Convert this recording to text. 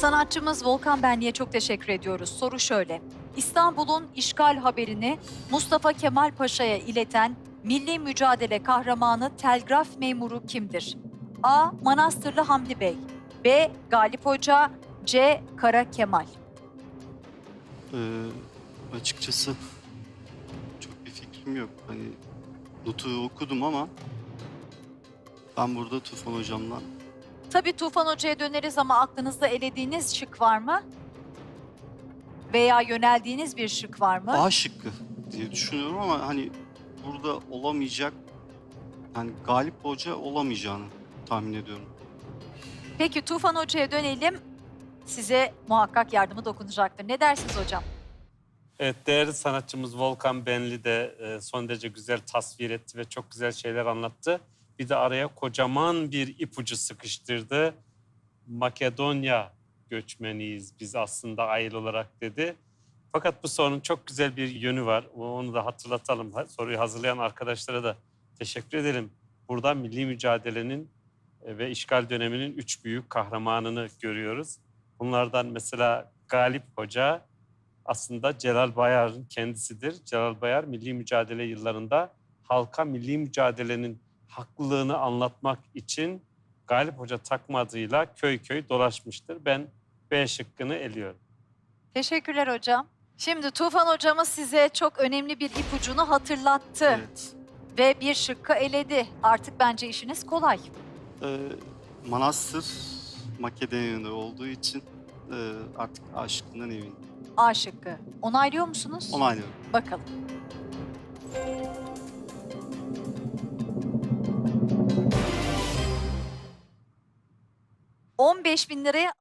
Sanatçımız Volkan Benli'ye çok teşekkür ediyoruz. Soru şöyle. İstanbul'un işgal haberini Mustafa Kemal Paşa'ya ileten milli mücadele kahramanı telgraf memuru kimdir? A. Manastırlı Hamdi Bey B. Galip Hoca C. Kara Kemal Ee, açıkçası çok bir fikrim yok. Hani notu okudum ama ben burada Tufan hocamdan Tabii Tufan Hoca'ya döneriz ama aklınızda elediğiniz şık var mı? Veya yöneldiğiniz bir şık var mı? A şıkkı diye düşünüyorum ama hani burada olamayacak hani Galip Hoca olamayacağını tahmin ediyorum. Peki Tufan Hoca'ya dönelim. Size muhakkak yardımı dokunacaktır. Ne dersiniz hocam? Evet, değerli sanatçımız Volkan Benli de e, son derece güzel tasvir etti ve çok güzel şeyler anlattı. Bir de araya kocaman bir ipucu sıkıştırdı. Makedonya göçmeniyiz biz aslında aile olarak dedi. Fakat bu sorunun çok güzel bir yönü var. Onu da hatırlatalım. Ha- Soruyu hazırlayan arkadaşlara da teşekkür edelim. Burada milli mücadelenin e, ve işgal döneminin üç büyük kahramanını görüyoruz. Bunlardan mesela Galip Hoca, aslında Celal Bayar'ın kendisidir. Celal Bayar milli mücadele yıllarında halka milli mücadelenin haklılığını anlatmak için Galip Hoca takma adıyla köy köy dolaşmıştır. Ben B şıkkını eliyorum. Teşekkürler hocam. Şimdi Tufan hocamız size çok önemli bir ipucunu hatırlattı Evet. ve bir şıkkı eledi. Artık bence işiniz kolay. Ee, Manastır Makedonya'da olduğu için e, artık A şıkkından eminim. A şıkkı. Onaylıyor musunuz? Onaylıyorum. Bakalım. 15 bin liraya